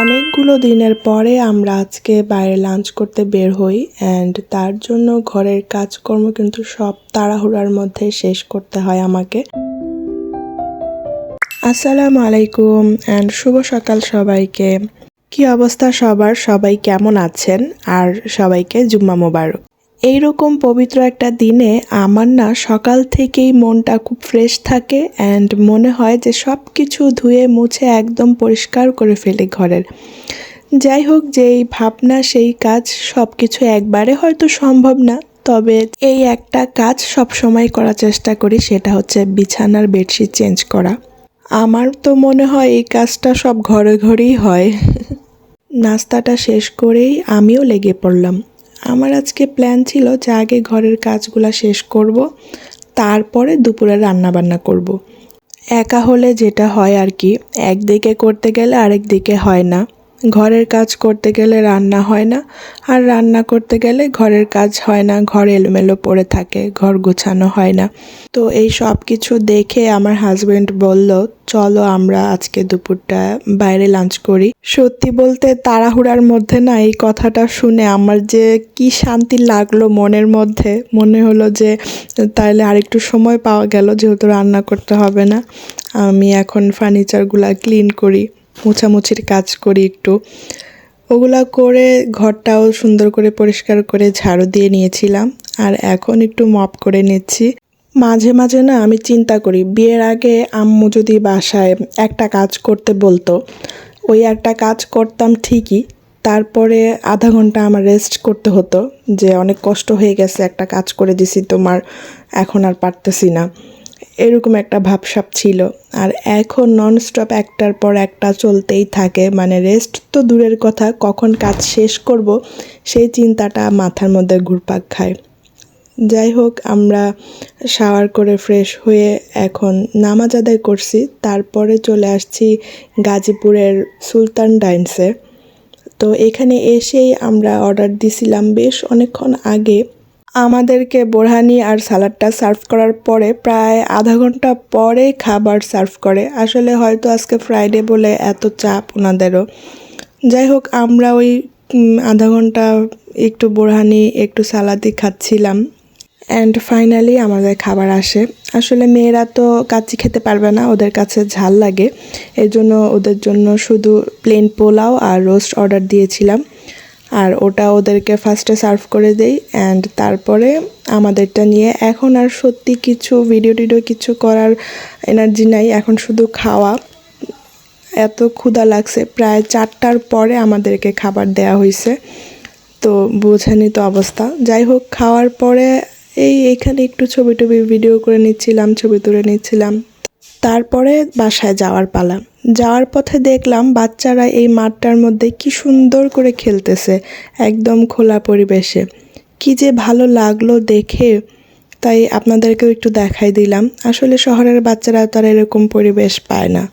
অনেকগুলো দিনের পরে আমরা আজকে বাইরে লাঞ্চ করতে বের হই অ্যান্ড তার জন্য ঘরের কাজকর্ম কিন্তু সব তাড়াহুড়ার মধ্যে শেষ করতে হয় আমাকে। আসসালামু আলাইকুম অ্যান্ড শুভ সকাল সবাইকে। কি অবস্থা সবার? সবাই কেমন আছেন? আর সবাইকে জুম্মা মোবারক। এইরকম পবিত্র একটা দিনে আমার না সকাল থেকেই মনটা খুব ফ্রেশ থাকে অ্যান্ড মনে হয় যে সব কিছু ধুয়ে মুছে একদম পরিষ্কার করে ফেলি ঘরের। যাই হোক, যেই ভাবনা, সেই কাজ সব কিছু একবারে হয়তো সম্ভব না, তবে এই একটা কাজ সব সময় করার চেষ্টা করি, সেটা হচ্ছে বিছানার বেডশিট চেঞ্জ করা। আমার তো মনে হয় এই কাজটা সব ঘরে ঘরেই হয়। নাস্তাটা শেষ করেই আমিও লেগে পড়লাম। আমার আজকে প্ল্যান ছিল যে আগে ঘরের কাজগুলা শেষ করব, তারপরে দুপুরে রান্না বান্না করব। একা হলে যেটা হয় আর কি, একদিকে করতে গেলে আরেক দিকে হয় না ঘরের কাজ করতে গেলে রান্না হয় না, আর রান্না করতে গেলে ঘরের কাজ হয় না, ঘর এলোমেলো পড়ে থাকে, ঘর গোছানো হয় না। তো এই সব কিছু দেখে আমার হাজবেন্ড বলল, চলো আমরা আজকে দুপুরটা বাইরে লাঞ্চ করি। সত্যি বলতে তাড়াহুড়ার মধ্যে না এই কথাটা শুনে আমার যে কি শান্তি লাগল মনের মধ্যে, মনে হলো যে তাহলে আরেকটু সময় পাওয়া গেল, যেহেতু রান্না করতে হবে না, আমি এখন ফার্নিচারগুলা ক্লিন করি। মোছামুছির কাজ করি একটু। ওগুলা করে ঘরটাও সুন্দর করে পরিষ্কার করে ঝাড়ু দিয়ে নিয়েছিলাম। আর এখন একটু মপ করে নিচ্ছি। মাঝে মাঝে না আমি চিন্তা করি, বিয়ের আগে আম্মু যদি বাসায় একটা কাজ করতে বলতো, ওই একটা কাজ করতাম ঠিকই, তারপরে আধা ঘণ্টা আমার রেস্ট করতে হতো, যে অনেক কষ্ট হয়ে গেছে একটা কাজ করে দিছি তোমার, এখন আর পারতেছি না। এরকম একটা ভাবসাব ছিল। আর এখন ননস্টপ একটার পর একটা চলতেই থাকে। মানে রেস্ট তো দূরের কথা, কখন কাজ শেষ করব সেই চিন্তাটা মাথার মধ্যে ঘুরপাক খায়। যাই হোক, আমরা শাওয়ার করে ফ্রেশ হয়ে এখন নামাজ আদায় করছি। তারপরে চলে আসছি গাজীপুরের সুলতান ডাইন্সে তো এখানে এসেই আমরা অর্ডার দিছিলাম বেশ অনেকক্ষণ আগে। আমাদেরকে বোরহানি আর সালাডটা সার্ভ করার পরে প্রায় আধা ঘণ্টা পরে খাবার সার্ভ করে। আসলে হয়তো আজকে ফ্রাইডে বলে এত চাপ ওনাদেরও। যাই হোক, আমরা ওই আধা ঘণ্টা একটু বোরহানি, একটু সালাদি খাচ্ছিলাম। অ্যান্ড ফাইনালি আমাদের খাবার আসে। আসলে মেয়েরা তো কাচ্চি খেতে পারবে না, ওদের কাছে ঝাল লাগে। এর জন্য ওদের জন্য শুধু প্লেন পোলাও আর রোস্ট অর্ডার দিয়েছিলাম। আর ওটা ওদেরকে ফার্স্টে সার্ভ করে দেই অ্যান্ড তারপরে আমাদেরটা নিয়ে এখন আর সত্যি কিছু ভিডিও টিডিও কিছু করার এনার্জি নাই, এখন শুধু খাওয়া। এত ক্ষুধা লাগছে, প্রায় চারটার পরে আমাদেরকে খাবার দেয়া হয়েছে তো বোঝানি তো অবস্থা। যাই হোক, খাওয়ার পরে এই এখানে একটু ছবি টবি ভিডিও করে নিচ্ছিলাম, ছবি তুলে নিচ্ছিলাম। তারপরে বাসায় যাওয়ার পালা। যাওয়ার পথে দেখলাম বাচ্চারা এই মাঠটার মধ্যে কি সুন্দর করে খেলতেছে, একদম খোলা পরিবেশে। কি যে ভালো লাগল দেখে, তাই আপনাদেরকেও একটু দেখাই দিলাম। আসলে শহরের বাচ্চারা তারা এরকম পরিবেশ পায় না।